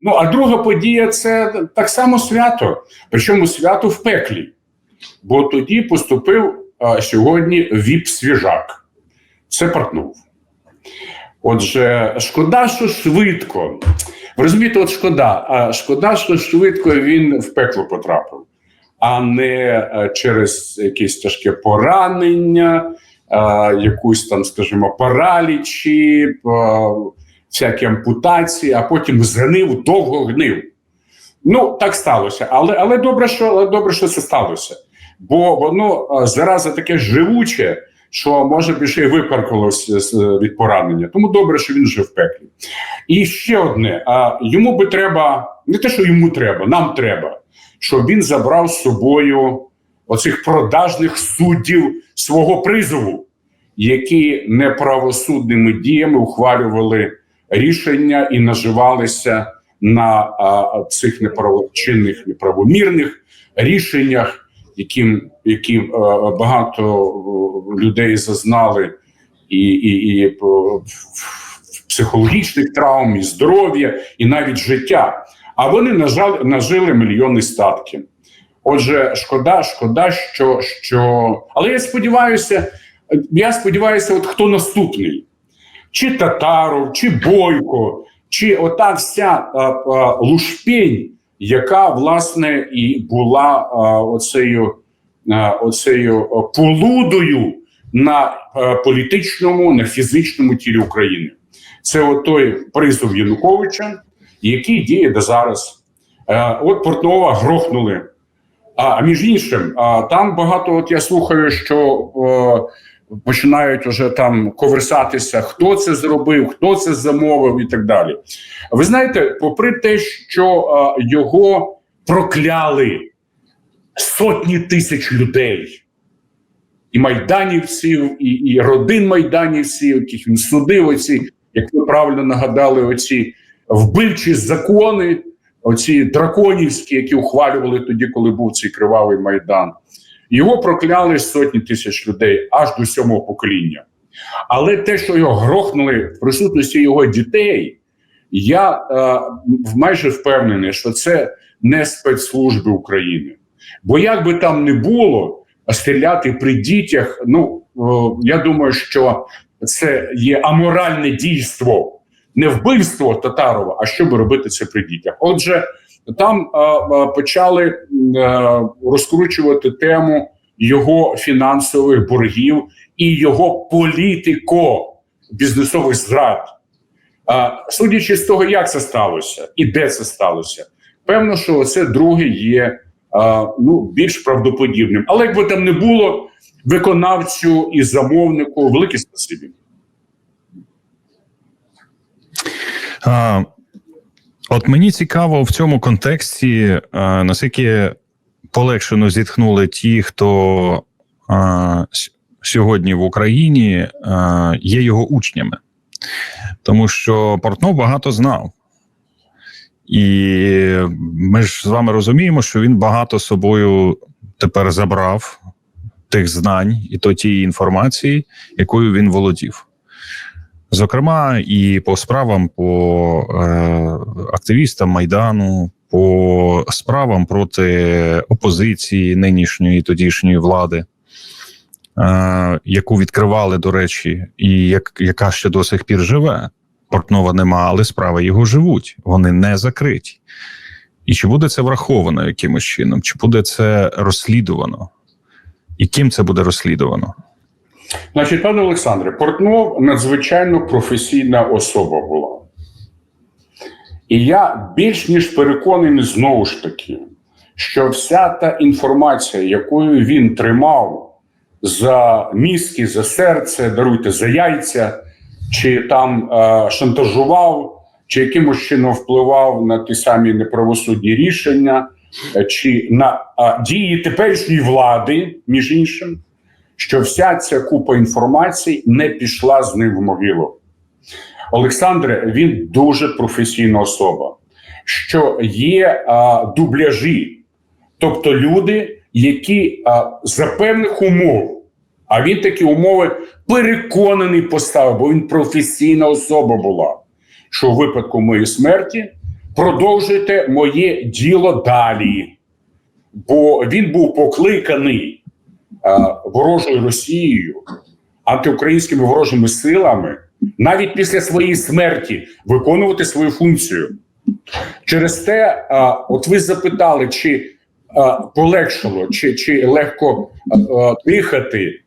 Ну а друга подія це так само свято, причому свято в пеклі. Бо тоді поступив а, сьогодні віп свіжак. Це Портнов. Отже, шкода, що швидко. Ви розумієте, от шкода. А шкода, що швидко він в пекло потрапив, а не е, через якесь тяжке поранення, е, якусь там, скажімо, паралічі, е, всякі ампутації, а потім згнив, довго гнив. Ну, так сталося. Але але добре, що але добре, що це сталося. Бо воно е, зараза таке живуче, що може більше і випаркувалося з- від поранення. Тому добре, що він вже в пеклі. І ще одне: йому би треба, не те, що йому треба, нам треба, щоб він забрав з собою оцих продажних суддів свого призову, які неправосудними діями ухвалювали рішення і наживалися на а, цих неправочинних, неправомірних рішеннях, яким, які багато людей зазнали і, і, і психологічних травм, і здоров'я, і навіть життя. А вони нажали, нажили мільйони статків. Отже, шкода, шкода, що, що. Але я сподіваюся, я сподіваюся, от хто наступний чи Татаров, чи Бойко, чи ота вся а, а, лушпень, яка власне і була а, оцею, а, оцею полудою на а, політичному, на фізичному тілі України. Це от той призов Януковича, який діє до зараз. Е, от Портнова грохнули. А, між іншим, там багато, от я слухаю, що е, починають вже там коверсатися, хто це зробив, хто це замовив і так далі. Ви знаєте, попри те, що е, його прокляли сотні тисяч людей, і майданівців, і, і родин майданівців, яких він судив, оці, як ви правильно нагадали, оці вбивчі закони, оці драконівські, які ухвалювали тоді, коли був цей кривавий майдан. Його прокляли сотні тисяч людей аж до сьомого покоління. Але те, що його грохнули в присутності його дітей, я е, майже впевнений, що це не спецслужби України. Бо як би там не було, стріляти при дітях, ну е, я думаю, що це є аморальне дійство, не вбивство Татарова, а щоб робити це при дітях. Отже, там е, е, почали е, розкручувати тему його фінансових боргів і його політико бізнесових зрад. Судячи з того, як це сталося і де це сталося, певно, що це друге є ну, більш правдоподібним. Але якби там не було виконавцю і замовнику, велике спасибі. От мені цікаво в цьому контексті, а, наскільки полегшено зітхнули ті, хто а, сьогодні в Україні а, є його учнями, тому що Портнов багато знав. І ми ж з вами розуміємо, що він багато собою тепер забрав тих знань і то тієї інформації, якою він володів. Зокрема, і по справам по е, активістам Майдану, по справам проти опозиції нинішньої тодішньої влади, е, яку відкривали, до речі, і як, яка ще до сих пір живе. Портнова нема, але справи його живуть, вони не закриті. І чи буде це враховано якимось чином, чи буде це розслідувано? І ким це буде розслідувано? Значить, пане Олександре, Портнов надзвичайно професійна особа була. І я більш ніж переконаний знову ж таки, що вся та інформація, якою він тримав за мізки, за серце, даруйте за яйця, чи там е, шантажував, чи якимось чином впливав на ті самі неправосудні рішення, е, чи на е, дії теперішньої влади, між іншим що вся ця купа інформації не пішла з ним в могилу. Олександре, він дуже професійна особа, що є а, дубляжі, тобто люди, які а, за певних умов, а він такі умови переконаний поставив, бо він професійна особа була, що у випадку моєї смерті продовжуйте моє діло далі. Бо він був покликаний ворожою Росією, антиукраїнськими ворожими силами, навіть після своєї смерті виконувати свою функцію. Через те, е, от ви запитали, чи е, полегшало, чи, чи легко е, е, дихати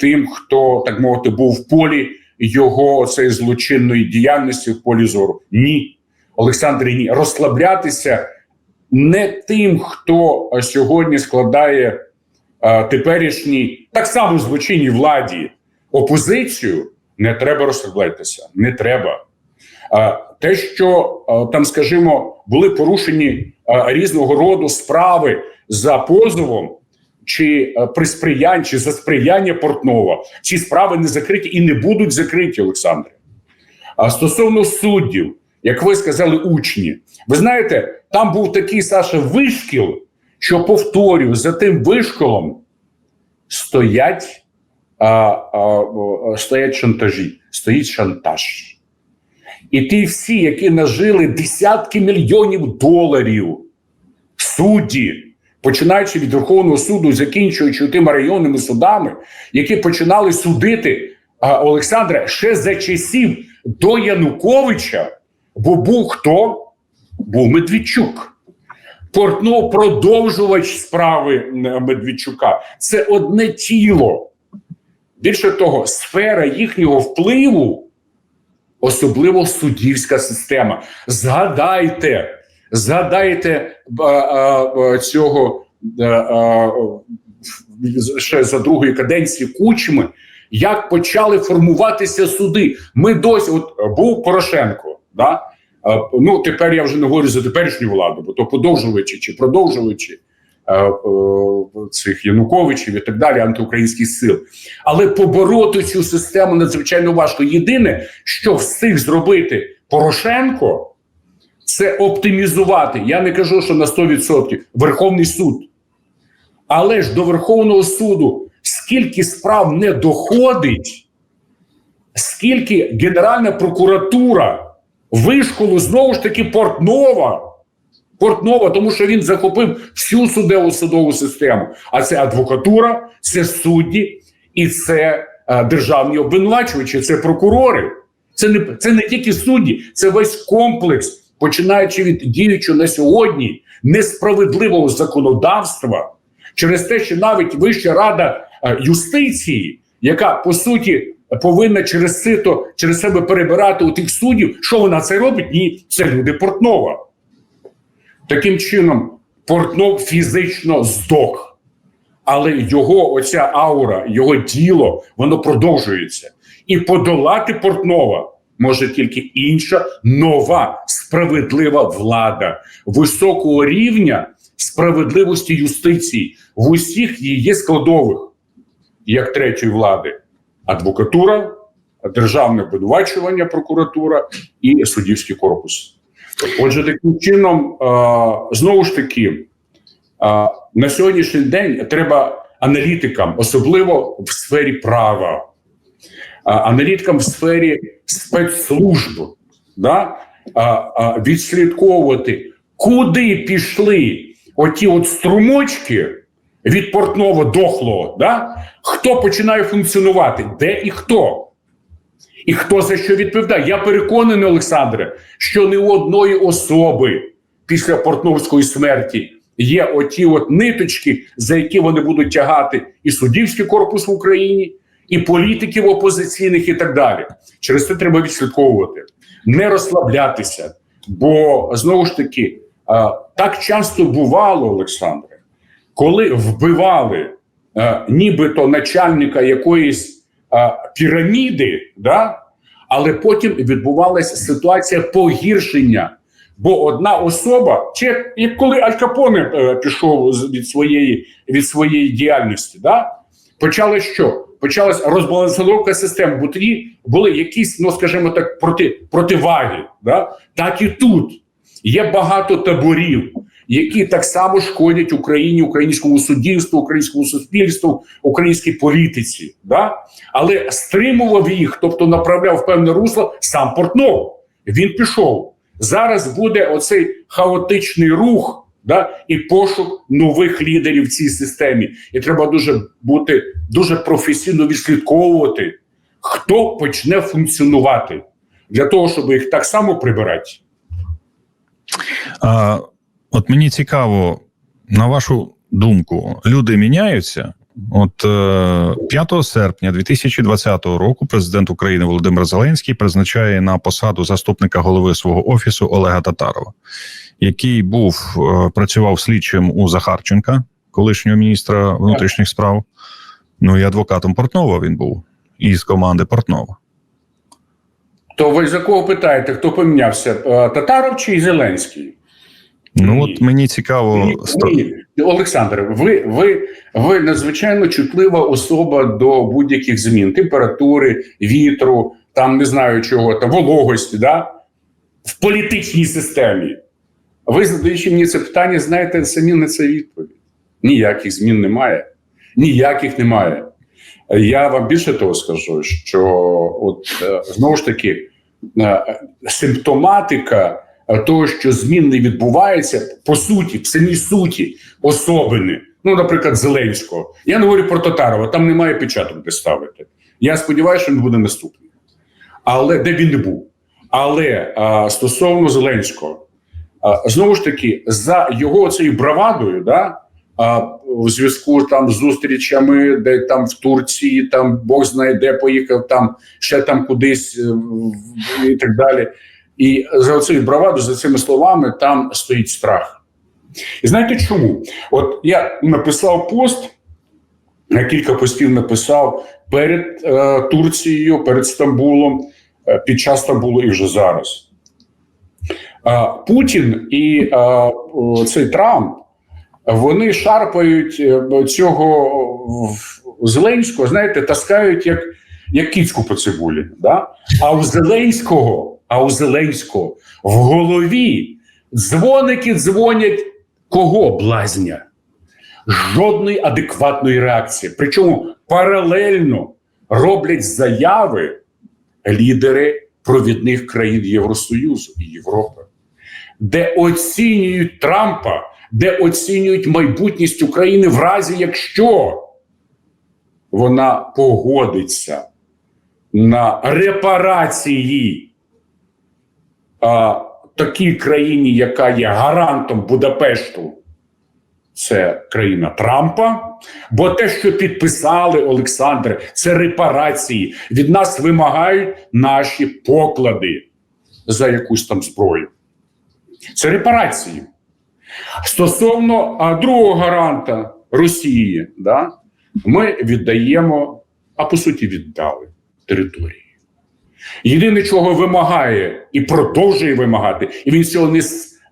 тим, хто так мовити був в полі його цієї злочинної діяльності в полі зору. Ні, Олександре, ні. Розслаблятися не тим, хто е, сьогодні складає е, теперішній так само злочинній владі опозицію. Не треба розслаблятися, не треба. Е, те, що е, там, скажімо, були порушені е, різного роду справи за позовом, чи е, при сприянні, чи за сприяння Портнова, ці справи не закриті і не будуть закриті, Олександре. А стосовно суддів, як ви сказали, учні, ви знаєте, там був такий Саша вишкіл, що повторюю, за тим вишколом стоять, а, а, стоять шантажі, стоїть шантаж. І ті всі, які нажили десятки мільйонів доларів, судді, починаючи від Верховного суду, закінчуючи тими районними судами, які починали судити а, Олександра ще за часів до Януковича, бо був хто? Був Медведчук. Портнов продовжувач справи е, Медведчука. Це одне тіло. Більше того, сфера їхнього впливу, особливо суддівська система. Згадайте, згадайте а, а, а, цього а, а, ще за другої каденції Кучми, як почали формуватися суди. Ми досі, от був Порошенко, да? Ну тепер я вже не говорю за теперішню владу, бо то подовжувачі чи продовжувачі е, цих Януковичів і так далі, антиукраїнських сил. Але побороти цю систему надзвичайно важко. Єдине, що встиг зробити Порошенко, це оптимізувати. Я не кажу, що на 100% Верховний суд. Але ж до Верховного суду скільки справ не доходить, скільки Генеральна прокуратура вишколу знову ж таки Портнова. Портнова, тому що він захопив всю судову судову систему. А це адвокатура, це судді і це е, державні обвинувачувачі, це прокурори. Це не це не тільки судді, це весь комплекс, починаючи від діючого на сьогодні несправедливого законодавства, через те, що навіть Вища рада е, юстиції, яка по суті повинна через сито через себе перебирати у тих суддів, що вона це робить? Ні, це люди Портнова. Таким чином, Портнов фізично здох, але його оця аура, його діло, воно продовжується. І подолати Портнова може тільки інша нова справедлива влада високого рівня справедливості юстиції в усіх її складових, як третьої влади: адвокатура, державне обвинувачування, прокуратура і суддівський корпус. Отже, таким чином, е, знову ж таки, е, на сьогоднішній день треба аналітикам, особливо в сфері права, е, аналітикам в сфері спецслужб, да, відслідковувати, куди пішли оті от струмочки від портного дохлого, да, хто починає функціонувати, де і хто. І хто за що відповідає? Я переконаний, Олександре, що не у одної особи після портновської смерті є оті от ниточки, за які вони будуть тягати і суддівський корпус в Україні, і політиків опозиційних, і так далі. Через це треба відслідковувати, не розслаблятися. Бо знову ж таки, так часто бувало, Олександре, коли вбивали а, нібито начальника якоїсь а, піраміди, да? але потім відбувалася ситуація погіршення. Бо одна особа, чи як, коли Аль Капоне е, пішов від своєї, від своєї діяльності, да? почалось що? Почалась розбалансировка системи, бо тоді були якісь, ну скажімо так, проти, противаги. Да? Так і тут є багато таборів, які так само шкодять Україні, українському суддівству, українському суспільству, українській політиці. Да? Але стримував їх, тобто направляв певне русло сам Портнов. Він пішов. зараз буде оцей хаотичний рух да, і пошук нових лідерів в цій системі. І треба дуже бути дуже професійно відслідковувати, хто почне функціонувати для того, щоб їх так само прибирати. А, от мені цікаво, на вашу думку, люди міняються. От е, 5 серпня 2020 року президент України Володимир Зеленський призначає на посаду заступника голови свого офісу Олега Татарова, який був е, працював слідчим у Захарченка, колишнього міністра внутрішніх справ. Ну і адвокатом Портнова він був із команди Портнова. То ви за кого питаєте, хто помінявся? Е, Татаров чи Зеленський? Ну от мені цікаво, Ні, ні. Олександр, ви, ви, ви надзвичайно чутлива особа до будь-яких змін температури, вітру, там не знаю чого, там вологості, да? в політичній системі. Ви, задаючи мені це питання, знаєте самі на це відповідь. Ніяких змін немає. Ніяких немає. Я вам більше того скажу, що от е, знову ж таки е, симптоматика того, що змін не відбувається, по суті, в самій суті особини. Ну, наприклад, Зеленського. Я не говорю про Татарова, там немає печаток де ставити. Я сподіваюся, що він буде наступний. Але де він не був. Але а, стосовно Зеленського, а, знову ж таки, за його цією бравадою, да, а, в зв'язку там з зустрічами, де там в Турції, там Бог знає, де поїхав, там ще там кудись е, і так далі. І за цією бравадою, за цими словами, там стоїть страх. І знаєте чому? От я написав пост, я кілька постів написав перед е, Турцією, перед Стамбулом, е, під час Стамбулу і вже зараз. Е, Путін і е, о, цей Трамп вони шарпають е, цього Зеленського, знаєте, таскають як, як кіцьку по цибулі. Да? А у Зеленського, а у Зеленського в голові дзвоники дзвонять кого блазня? Жодної адекватної реакції. Причому паралельно роблять заяви лідери провідних країн Євросоюзу і Європи, де оцінюють Трампа, де оцінюють майбутність України в разі, якщо вона погодиться на репарації а, такій країні, яка є гарантом Будапешту, це країна Трампа. Бо те, що підписали Олександр, це репарації. Від нас вимагають наші поклади за якусь там зброю. Це репарації. Стосовно а, другого гаранта Росії, да, ми віддаємо, а по суті, віддали території. Єдине, чого вимагає і продовжує вимагати, і він цього не,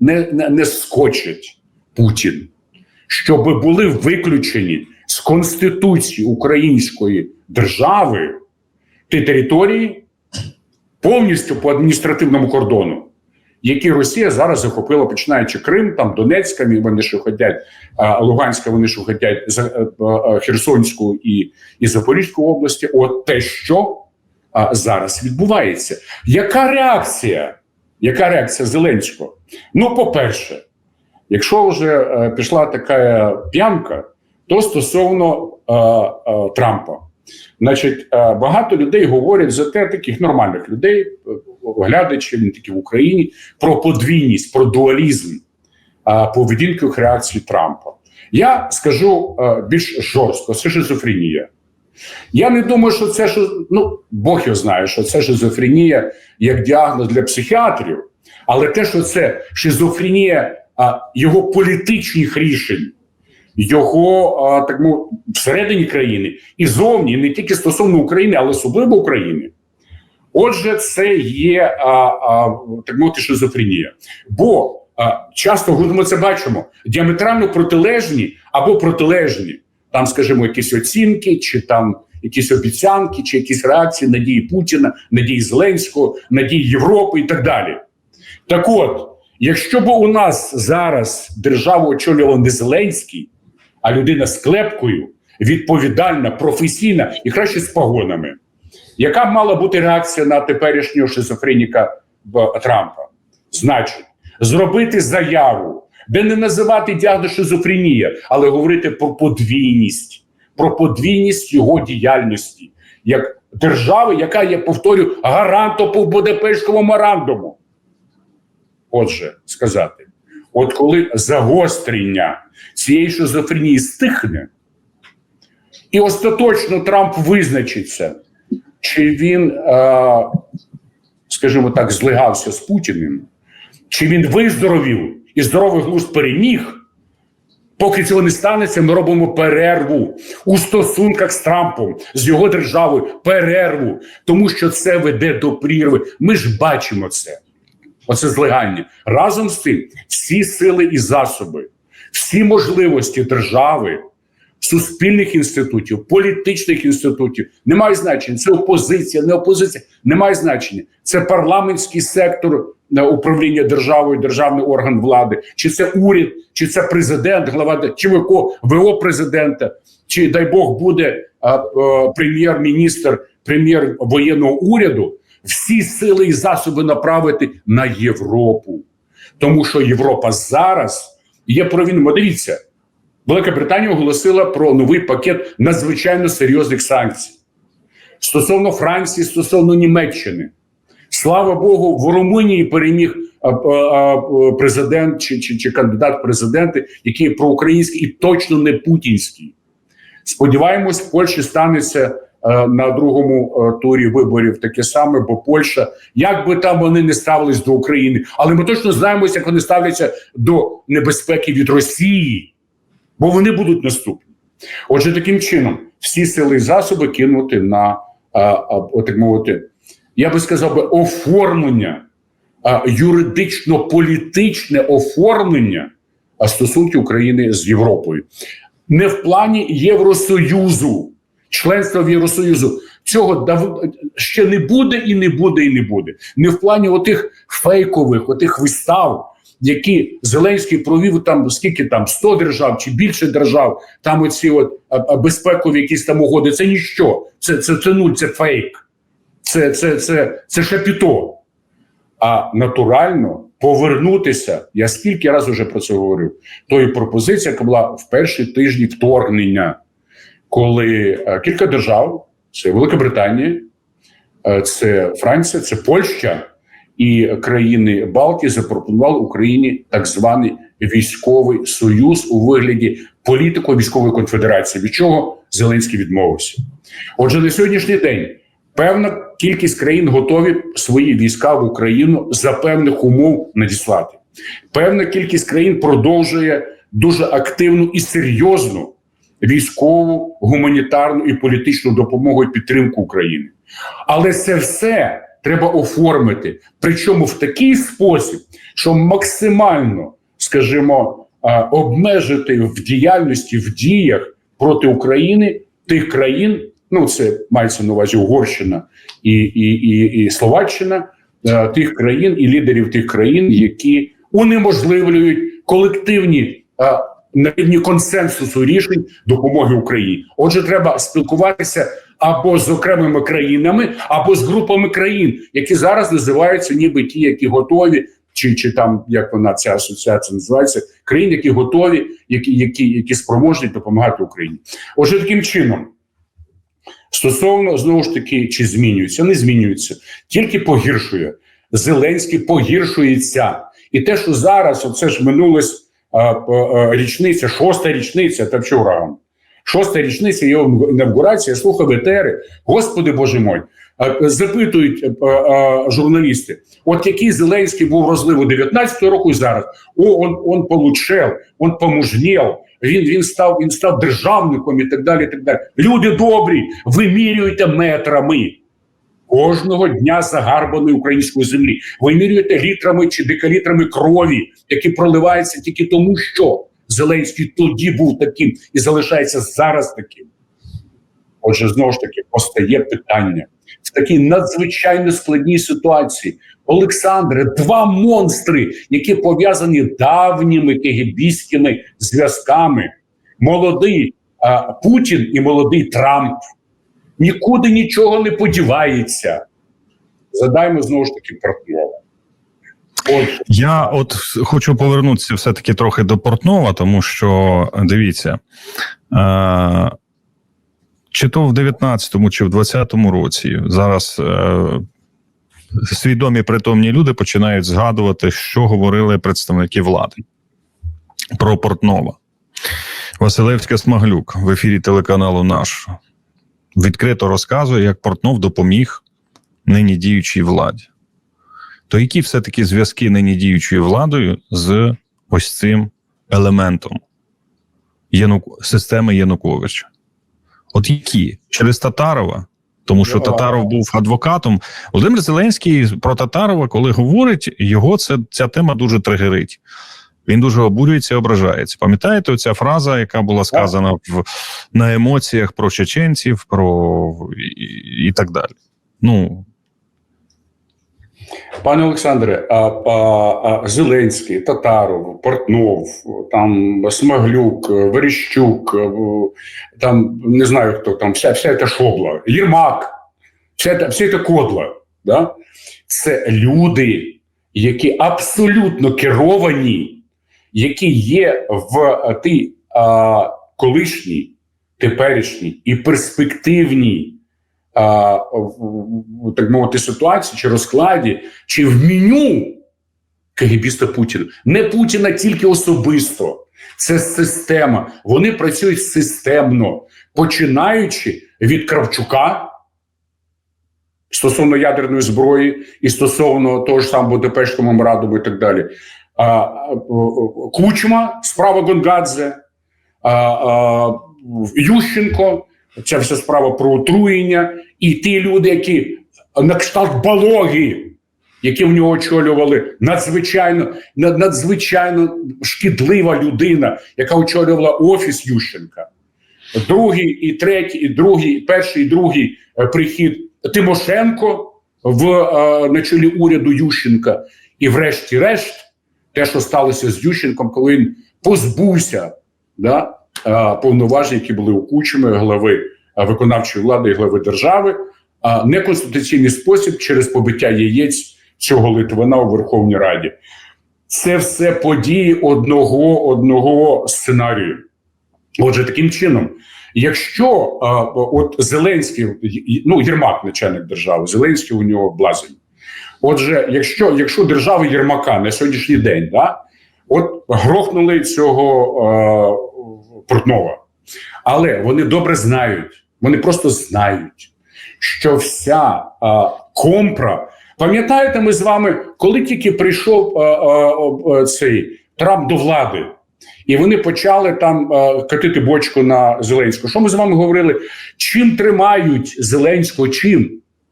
не, не, не скочить Путін, щоб були виключені з Конституції Української держави ті території повністю по адміністративному кордону, які Росія зараз захопила, починаючи Крим, там Донецька, вони ще хотять, Луганська, вони ще хотять а, а, Херсонську і, і Запорізьку області. От те, що а, зараз відбувається. Яка реакція? Яка реакція Зеленського? Ну, по-перше, якщо вже е, пішла така п'янка, то стосовно е, е, Трампа. Значить, е, багато людей говорять за те, таких нормальних людей, е, глядачів, не тільки в Україні, про подвійність, про дуалізм е, поведінкових реакцій Трампа. Я скажу е, більш жорстко, це шизофренія. Я не думаю, що це ну Бог його знає, що це шизофренія як діагноз для психіатрів, але те, що це шизофренія а, його політичних рішень, його а, так мов, всередині країни і зовні, не тільки стосовно України, але особливо України. Отже, це є а, а, так мовити шизофренія. Бо а, часто ми це бачимо діаметрально протилежні або протилежні там, скажімо, якісь оцінки, чи там якісь обіцянки, чи якісь реакції надії Путіна, надії Зеленського, надії Європи і так далі. Так от, якщо б у нас зараз державу очолював не Зеленський, а людина з клепкою, відповідальна, професійна і краще з погонами, яка б мала бути реакція на теперішнього шизофреніка Трампа? Значить, зробити заяву, де не називати діагноз шизофренія, але говорити про подвійність, про подвійність його діяльності як держави, яка є, повторю, гарантом по Будапештському меморандуму. Отже, сказати, от коли загострення цієї шизофренії стихне, і остаточно Трамп визначиться, чи він, е, скажімо так, злигався з Путіним, чи він виздоровів і здоровий глузд переміг. Поки цього не станеться, ми робимо перерву у стосунках з Трампом, з його державою, перерву, тому що це веде до прірви. Ми ж бачимо це. Оце злигання. Разом з тим, всі сили і засоби, всі можливості держави, суспільних інститутів, політичних інститутів немає значення. Це опозиція, не опозиція, немає значення. Це парламентський сектор е, управління державою, державний орган влади, чи це уряд, чи це президент, глава чи ВКО, ВО президента, чи дай Бог буде а, а, прем'єр-міністр, прем'єр воєнного уряду. Всі сили і засоби направити на Європу, тому що Європа зараз є провідним. Дивіться, Велика Британія оголосила про новий пакет надзвичайно серйозних санкцій стосовно Франції, стосовно Німеччини. Слава Богу, в Румунії переміг президент чи, чи, чи кандидат президенти, який проукраїнський і точно не путінський. Сподіваємось, в Польщі станеться е, на другому е, турі виборів таке саме, бо Польща, як би там вони не ставились до України, але ми точно знаємо, як вони ставляться до небезпеки від Росії, бо вони будуть наступні. Отже, таким чином, всі сили і засоби кинути на так мовити, я би сказав би, оформлення, юридично-політичне оформлення стосунків України з Європою. Не в плані Євросоюзу, членства в Євросоюзу. Цього дав... ще не буде і не буде, і не буде. Не в плані отих фейкових, отих вистав, які Зеленський провів там скільки там 100 держав чи більше держав, там оці от безпекові якісь там угоди. Це ніщо. Це це, це нуль, це фейк, це, це, це, це шапіто. А натурально повернутися, я скільки разів вже про це говорив, тої пропозиція, яка була в перші тижні вторгнення, коли е, кілька держав, це Велика Британія, е, це Франція, це Польща і країни Балтії запропонували Україні так званий військовий союз у вигляді політико-військової конфедерації, від чого Зеленський відмовився. Отже, на сьогоднішній день певна кількість країн готові свої війська в Україну за певних умов надіслати. Певна кількість країн продовжує дуже активну і серйозну військову, гуманітарну і політичну допомогу і підтримку України. Але це все треба оформити. Причому в такий спосіб, що максимально, скажімо, обмежити в діяльності в діях проти України тих країн. Ну, це мається на увазі Угорщина і і, і, і Словаччина, тих країн і лідерів тих країн, які унеможливлюють колективні на рівні консенсусу рішень допомоги Україні. Отже, треба спілкуватися або з окремими країнами, або з групами країн, які зараз називаються, ніби ті, які готові, чи чи там як вона ця асоціація називається, країн, які готові, які, які, які спроможні допомагати Україні. Отже, таким чином. Стосовно знову ж таки, чи змінюється, не змінюється, тільки погіршує. Зеленський погіршується. І те, що зараз, оце ж а, річниця, шоста річниця, та вчора, шоста річниця його інавгурації, я слухав етери. Господи Боже мой, запитують журналісти: от який Зеленський був розлив у 19-го року і зараз. О, он, он получел, он помужнів. Він він став він став державником і так далі. і так далі. Люди добрі, вимірюєте метрами кожного дня загарбаної української землі. Вимірюєте літрами чи декалітрами крові, які проливаються тільки тому, що Зеленський тоді був таким і залишається зараз таким. Отже, знову ж таки, постає питання в такій надзвичайно складній ситуації. Олександре, два монстри, які пов'язані давніми кегебістськими зв'язками. Молодий а, Путін і молодий Трамп. Нікуди нічого не подівається. Задаймо знову ж таки партнера. От Я от хочу повернутися все-таки трохи до Портнова, тому що дивіться, е, чи то в 19-му, чи в 20-му році зараз е, свідомі притомні люди починають згадувати, що говорили представники влади про Портнова. Василевська Смаглюк в ефірі телеканалу наш відкрито розказує, як Портнов допоміг нині діючій владі то які все-таки зв'язки нині діючою владою з ось цим елементом Янук... системи Януковича? От які? Через Татарова? Тому що Татаров був адвокатом. Володимир Зеленський про Татарова, коли говорить, його це, ця тема дуже тригерить. Він дуже обурюється і ображається. Пам'ятаєте, оця фраза, яка була сказана в, на емоціях про чеченців, про і, і так далі. Ну, Пане Олександре, а, а, а, Зеленський, Татаров, Портнов, там Смаглюк, Верещук, е, там не знаю хто там, вся, вся ця шобла, Єрмак, вся, ця- вся ця кодла. Да? Це люди, які абсолютно керовані, які є в тій а, колишній, теперішній і перспективній а, так мовити, ситуації чи розкладі, чи в меню КГБіста Путіна. Не Путіна тільки особисто. Це система. Вони працюють системно, починаючи від Кравчука стосовно ядерної зброї і стосовно того ж самого Будапештського меморандуму і так далі. Кучма, справа Гонгадзе, Ющенко, ця вся справа про отруєння, і ті люди, які на кшталт балоги, які в нього очолювали, надзвичайно надзвичайно шкідлива людина, яка очолювала офіс Ющенка. Другий і третій, і другий, перший, і другий е, прихід Тимошенко в е, на чолі уряду Ющенка. І врешті-решт, те, що сталося з Ющенком, коли він позбувся да, е, повноважень, які були у Кучми, глави е, виконавчої влади і глави держави, а неконституційний спосіб через побиття яєць цього Литвина у Верховній Раді. Це все події одного, одного сценарію. Отже, таким чином, якщо а, от Зеленський, ну Єрмак, начальник держави, Зеленський у нього блазень. Отже, якщо, якщо держава Єрмака на сьогоднішній день, да, от грохнули цього е, Портнова, але вони добре знають, вони просто знають, що вся а, компра. Пам'ятаєте, ми з вами, коли тільки прийшов а, а, а, цей Трамп до влади, і вони почали там а, катити бочку на Зеленського. Що ми з вами говорили? Чим тримають Зеленського? Чим?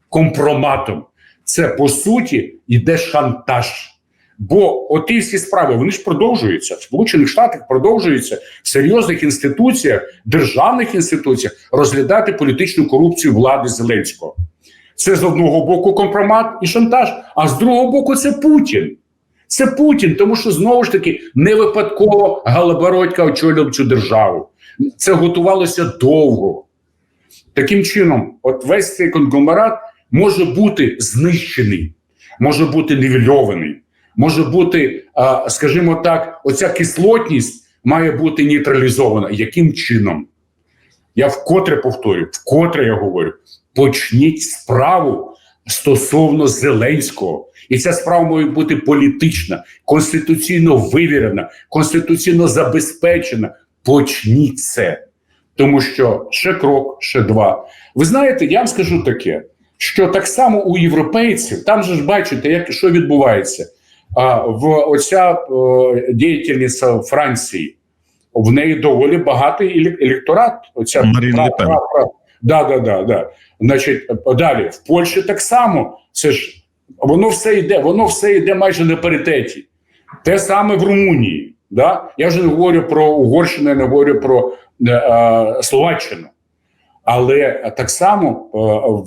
Компроматом. Це по суті йде шантаж. Бо оті всі справи вони ж продовжуються в Сполучених Штатах, продовжуються в серйозних інституціях, державних інституціях розглядати політичну корупцію влади Зеленського. Це з одного боку компромат і шантаж, а з другого боку це Путін. Це Путін, тому що знову ж таки не випадково Галабородька очолював цю державу. Це готувалося довго. Таким чином, от весь цей конгломерат може бути знищений, може бути нівельований, може бути, скажімо так, оця кислотність має бути нейтралізована. Яким чином? Я вкотре повторюю, вкотре я говорю: почніть справу стосовно Зеленського. І ця справа має бути політична, конституційно вивірена, конституційно забезпечена. Почніть це. Тому що ще крок, ще два. Ви знаєте, я вам скажу таке, що так само у європейців, там же ж бачите, як що відбувається. А, в оця е, діяльниця Франції, в неї доволі багатий електорат. Оця Марін Ле Пен. Да, да, да, да. Значить, далі в Польщі так само. Це ж воно все йде, воно все йде майже на паритеті. Те саме в Румунії. Да? Я вже не говорю про Угорщину, я не говорю про е, е, Словаччину. Але так само е,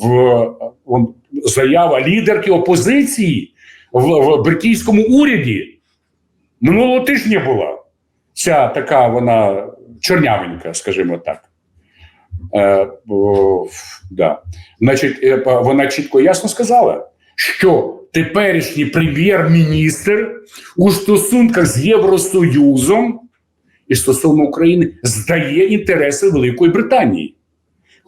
в заява лідерки опозиції в, британському уряді минулого тижня була. Ця така вона чорнявенька, скажімо так. Е, о, да. Значить, е, вона чітко ясно сказала, що теперішній прем'єр-міністр у стосунках з Євросоюзом і стосовно України здає інтереси Великої Британії.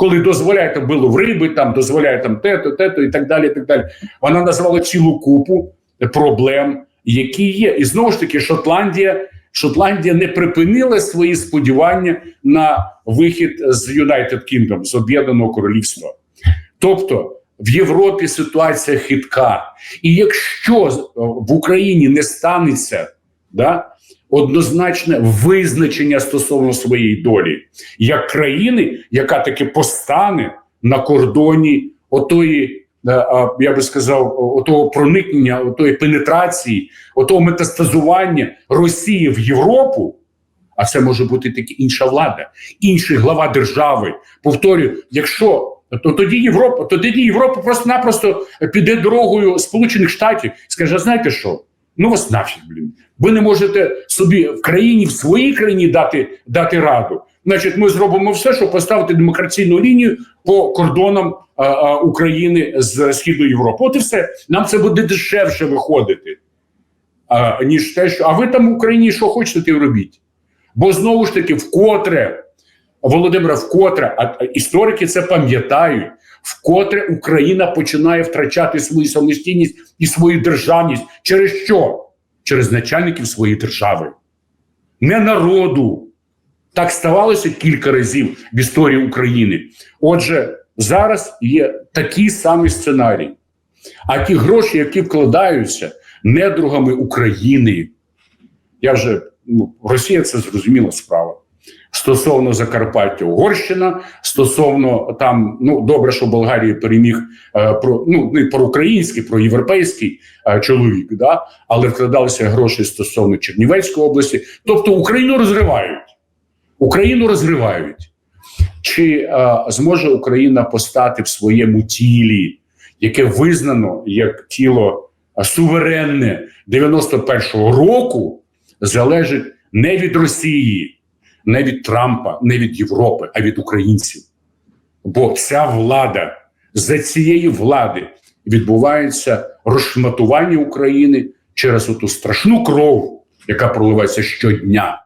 Коли дозволяє там було в риби, там дозволяє там те-то, те-то і так далі. і так далі. Вона назвала цілу купу проблем, які є. І знову ж таки, Шотландія, Шотландія не припинила свої сподівання на вихід з United Kingdom, з Об'єднаного Королівства. Тобто в Європі ситуація хитка. І якщо в Україні не станеться да, однозначне визначення стосовно своєї долі, як країни, яка таки постане на кордоні отої, е, я би сказав, отого проникнення, отої пенетрації, отого метастазування Росії в Європу. А це може бути таки інша влада, інший глава держави. Повторюю, якщо то тоді Європа, то тоді Європа просто-напросто піде дорогою Сполучених Штатів, скаже: «А знаєте що? Ну вас нафіг, блін. Ви не можете собі в країні, в своїй країні дати, дати раду. Значить, ми зробимо все, щоб поставити демократичну лінію по кордонам а, а, України з Східної Європи. От і все. Нам це буде дешевше виходити, а, ніж те, що а ви там в Україні що хочете, те робіть. Бо знову ж таки, вкотре, Володимира, вкотре, а історики це пам'ятають, вкотре Україна починає втрачати свою самостійність і свою державність. Через що? Через начальників своєї держави, не народу. Так ставалося кілька разів в історії України. Отже, зараз є такий самий сценарій. А ті гроші, які вкладаються недругами України, я вже ну, Росія це зрозуміла справа. Стосовно Закарпаття, Угорщина, стосовно там, ну добре, що Болгарія переміг е, про ну не про український, про європейський е, чоловік, да, але вкладалися гроші стосовно Чернівецької області. Тобто Україну розривають. Україну розривають. Чи е, зможе Україна постати в своєму тілі, яке визнано як тіло е, суверенне 91-го року, залежить не від Росії, не від Трампа, не від Європи, а від українців. Бо ця влада за цієї влади відбувається розшматування України через оту страшну кров, яка проливається щодня.